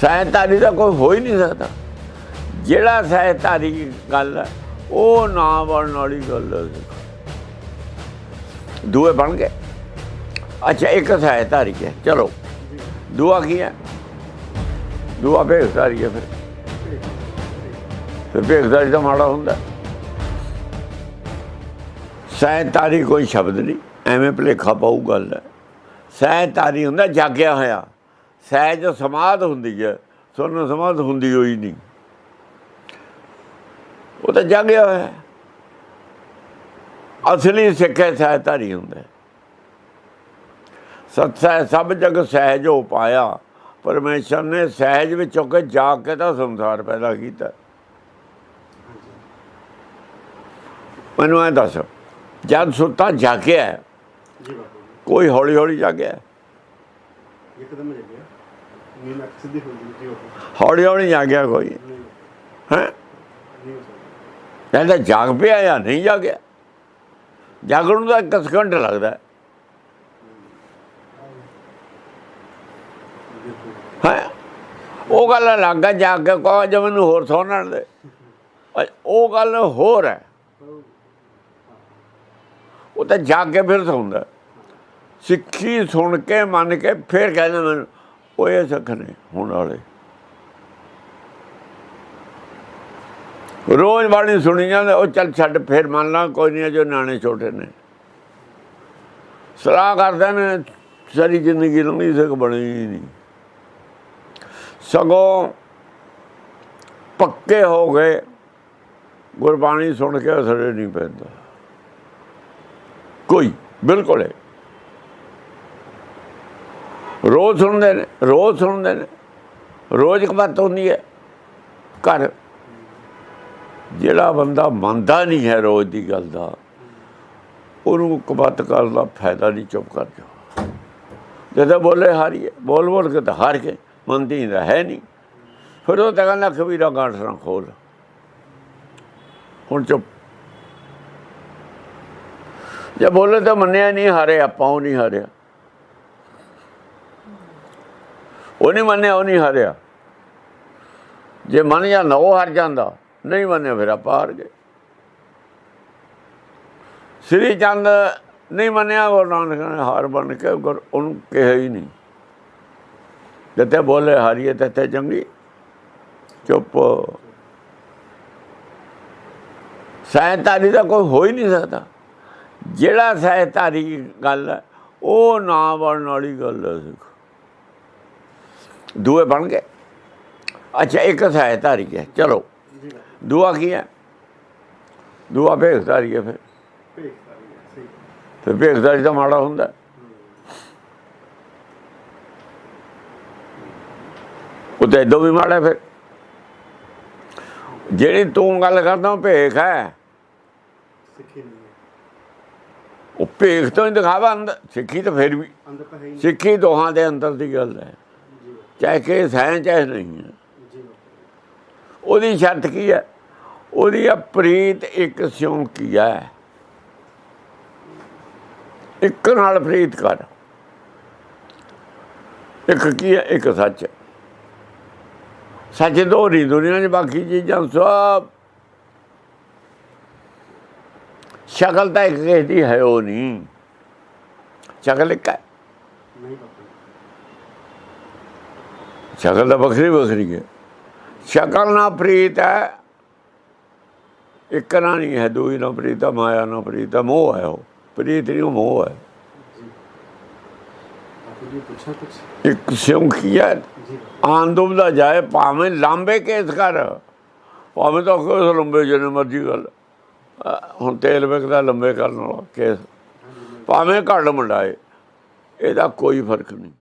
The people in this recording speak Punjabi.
ਸਹਿਤਾਰੀ ਦਾ ਕੋਈ ਹੋ ਹੀ ਨਹੀਂ ਸਕਦਾ। ਜਿਹੜਾ ਸਹਿਤਾਰੀ ਗੱਲ ਹੈ, ਉਹ ਨਾ ਬਣਨ ਵਾਲੀ ਗੱਲ ਦੂਏ ਬਣ ਗਏ। ਅੱਛਾ, ਇੱਕ ਸਹਿਤਾਰੀ ਹੈ। ਚਲੋ, ਦੂਆ ਕੀ ਹੈ? ਦੂਆ ਭੇਖਤਾਰੀ ਹੈ ਫਿਰ। ਫਿਰ ਭੇਖਦਾਰੀ ਤਾਂ ਮਾੜਾ ਹੁੰਦਾ। ਸਹਿਤਾਰੀ ਕੋਈ ਸ਼ਬਦ ਨਹੀਂ। ਐਵੇਂ ਭਲੇਖਾ ਪਾਉ ਗੱਲ ਹੈ। ਸਹਿਤਾਰੀ ਹੁੰਦਾ, ਜਾਗਿਆ ਹੋਇਆ। ਸਹਿਜ ਸਮਾਧ ਹੁੰਦੀ ਹੈ ਸੁਰਨ ਸਮਾਧ ਹੁੰਦੀ ਹੋਈ ਨਹੀਂ ਉਹ ਤਾਂ ਜਾਗਿਆ ਹੋਇਆ ਹੈ। ਅਸਲੀ ਸਿੱਖੇ ਸਹਿਤਾਰੀ ਹੁੰਦਾ ਹੈ। ਸਤ ਸਹਿ ਸਭ ਜਗ ਸਹਿਜ ਹੋ ਪਾਇਆ ਪਰਮੇਸ਼ਰ ਨੇ ਸਹਿਜ ਵਿੱਚੋਂ ਕੇ ਜਾਗ ਕੇ ਤਾਂ ਸੰਸਾਰ ਪੈਦਾ ਕੀਤਾ ਮੈਨੂੰ ਐ ਦੱਸ ਜਦ ਸੁੱਤਾ ਜਾਗਿਆ ਜੀ ਜੀ ਕੋਈ ਹੌਲੀ ਹੌਲੀ ਜਾਗਿਆ। ਇੱਕਦਮ ਹੀ ਲੱਗਿਆ ਨੀਂਦ ਅੱਖ ਸਿੱਧੀ ਹੋ ਗਈ ਜੀ ਉਹ। ਹੌਲੀ ਹੌਲੀ ਜਾਗਿਆ ਕੋਈ। ਨਹੀਂ। ਹੈ? ਕਹਿੰਦਾ ਜਾਗ ਪਿਆ ਜਾਂ ਨਹੀਂ ਜਾਗਿਆ? ਜਾਗਣ ਨੂੰ ਤਾਂ ਇੱਕ ਸਕਿੰਟ ਲੱਗਦਾ। ਹੈ? ਉਹ ਗੱਲ ਲੱਗਾ ਜਾਗ ਕੇ ਕਹੋ ਜੇ ਮੈਨੂੰ ਹੋਰ ਸੌਣ ਦੇ। ਅ- ਉਹ ਗੱਲ ਹੋਰ ਹੈ। ਉਹ ਤਾਂ ਜਾਗ ਕੇ ਫਿਰ ਸੌਂਦਾ। ਸਿੱਖੀ ਸੁਣ ਕੇ, ਮੰਨ ਕੇ ਫਿਰ ਕਹਿੰਦਾ ਮੈਨੂੰ ਉਹ ਇਹ ਸਿੱਖ ਨੇ, ਹੁਣ ਵਾਲੇ। ਰੋਜ਼ ਬਾਣੀ ਸੁਣੀ ਜਾਂਦੇ ਉਹ ਚੱਲ ਛੱਡ, ਫਿਰ ਮੰਨ ਲਾ, ਕੋਈ ਨਹੀਂ ਜੋ ਨਿਆਣੇ ਛੋਟੇ ਨੇ। ਸਲਾਹ ਕਰਦੇ ਨੇ, ਸਾਰੀ ਜ਼ਿੰਦਗੀ ਲੰਘੀ, ਸਿੱਖ ਬਣੀ ਨਹੀਂ। ਸਗੋਂ ਪੱਕੇ ਹੋ ਗਏ, ਗੁਰਬਾਣੀ ਸੁਣ ਕੇ ਅਸਰ ਨਹੀਂ ਪੈਂਦਾ। ਕੋਈ, ਬਿਲਕੁਲ ਹੈ ਰੋਜ਼ ਸੁਣਦੇ ਨੇ, ਰੋਜ਼ ਸੁਣਦੇ ਨੇ, ਰੋਜ਼ ਕਬਤ ਹੁੰਦੀ ਹੈ ਘਰ। ਜਿਹੜਾ ਬੰਦਾ ਮੰਨਦਾ ਨਹੀਂ ਹੈ ਰੋਜ਼ ਦੀ ਗੱਲ ਦਾ, ਉਹਨੂੰ ਕਬਤ ਕਰਨ ਦਾ ਫਾਇਦਾ ਨਹੀਂ, ਚੁੱਪ ਕਰ ਜਾ। ਜਦੋਂ ਬੋਲੇ ਹਾਰੀਏ, ਬੋਲ ਬੋਲ ਕੇ ਤਾਂ ਹਾਰ ਕੇ ਮੰਨਦੀ ਤਾਂ ਹੈ ਨਹੀਂ। ਫਿਰ ਉਹ ਤਾਂ ਕਹਿੰਦਾ, ਕਬੀਰਾ ਗਾਂਠ ਖੋਲ। ਹੁਣ ਚੁੱਪ। ਜੇ ਬੋਲੇ ਤਾਂ ਮੰਨਿਆ ਨਹੀਂ, ਹਾਰੇ, ਆਪਾਂ ਉਹ ਨਹੀਂ ਹਾਰਿਆ। ਉਹ ਨਹੀਂ ਮੰਨਿਆ, ਉਹ ਨਹੀਂ ਹਾਰਿਆ। ਜੇ ਮੰਨ ਜਾਂਦਾ ਉਹ ਹਾਰ ਜਾਂਦਾ, ਨਹੀਂ ਮੰਨਿਆ ਫਿਰ ਆਪਾਂ ਹਾਰ ਗਏ। ਸ੍ਰੀ ਚੰਦ ਨਹੀਂ ਮੰਨਿਆ, ਗੁਰੂ ਨਾਨਕ ਨੇ ਹਾਰ ਬਣ ਕੇ ਗੁਰ- ਉਹਨੂੰ ਕਿਹਾ ਹੀ ਨਹੀਂ। ਜਿੱਥੇ ਬੋਲੇ ਹਾਰੀਏ ਤੇ ਚੰਗੀ। ਚੁੱਪ। ਸਹਿਤਾਰੀ ਦਾ ਕੋਈ ਹੋ ਹੀ ਨਹੀਂ ਸਕਦਾ। ਜਿਹੜਾ ਸਹਿਤਾਰੀ ਗੱਲ ਹੈ, ਉਹ ਨਾ ਬਣਨ ਵਾਲੀ ਗੱਲ ਹੈ ਸਿੱਖ। ਦੂਏ ਬਣ ਗਏ? ਅੱਛਾ ਇੱਕ ਸਹਿਤਾਰੀ ਹੈ। ਚਲੋ। ਦੂਆ ਕੀ ਹੈ? ਦੂਆ ਭੇਖਤਾਰੀ ਹੈ ਫਿਰ। ਭੇਖ ਸਾਰੀ ਹੈ, ਸਹੀ ਫਿਰ ਭੇਖਤਾਰੀ ਤਾਂ ਮਾੜਾ ਹੁੰਦਾ। ਉਹ ਤਾਂ ਇਦੋਂ ਵੀ ਮਾੜਾ ਫਿਰ। ਜਿਹੜੀ ਤੂੰ ਗੱਲ ਕਰਦਾ ਉਹ ਭੇਖ ਹੈ। ਉਹ ਭੇਖ ਤੋਂ ਹੀ ਦਿਖਾਵਾ ਅੰਦਰ। ਸਿੱਖੀ ਤਾਂ ਫਿਰ ਵੀ। ਤਾਂ ਸਿੱਖੀ ਦੋਹਾਂ ਦੇ ਅੰਦਰ ਦੀ ਗੱਲ ਹੈ। ਚਾਹੇ ਕੇਸ ਹੈ ਚਾਹੇ ਨਹੀਂ ਹੈ। ਉਹਦੀ ਸ਼ਰਤ ਕੀ ਹੈ? ਉਹਦੀ ਆ ਪ੍ਰੀਤ ਇੱਕ ਸਿਉਂ ਕੀ ਹੈ। ਇੱਕ ਨਾਲ ਪ੍ਰੀਤ ਕਰ। ਇੱਕ ਕੀ ਹੈ? ਇੱਕ ਸੱਚ। ਸੱਚ ਦੋਹਰੀ ਦੁਨੀਆ 'ਚ ਬਾਕੀ ਚੀਜ਼ਾਂ ਸਭ। ਸ਼ਕਲ ਤਾਂ ਇੱਕ ਕਿਸੇ ਦੀ ਹੈ, ਉਹ ਨਹੀਂ। ਸ਼ਕਲ ਇੱਕ ਹੈ। ਨਹੀਂ ਸ਼ਕਲ ਤਾਂ ਵੱਖਰੀ ਵੱਖਰੀ ਹੈ। ਸ਼ਕਲ ਨਾ ਪ੍ਰੀਤ ਹੈ। ਇੱਕ ਨਾ ਨਹੀਂ ਹੈ ਦੂਈ ਨਾ ਪ੍ਰੀਤ ਹੈ, ਮਾਇਆ ਨਾ ਪ੍ਰੀਤ ਹੈ, ਮੋਹ ਹੈ ਉਹ। ਪ੍ਰੀਤ ਨਹੀਂ ਉਹ ਮੋਹ ਹੈ। ਇੱਕ ਸਿਉਂ ਕੀ ਹੈ ਦਾ ਜਾਏ ਭਾਵੇਂ ਲਾਂਬੇ ਕੇਸ ਕਰ ਭਾਵੇਂ ਤਾਂ ਕੋਈ ਲੰਬੇ ਜਿਹਨੇ ਮਰਜ਼ੀ ਗੱਲ ਹੁਣ ਤੇਲ ਵਿਕਦਾ ਲੰਬੇ ਕਰਨ ਵਾਲਾ ਕੇਸ। ਭਾਵੇਂ ਘੱਟ ਮੁੰਡਾਏ ਇਹਦਾ ਕੋਈ ਫ਼ਰਕ ਨਹੀਂ।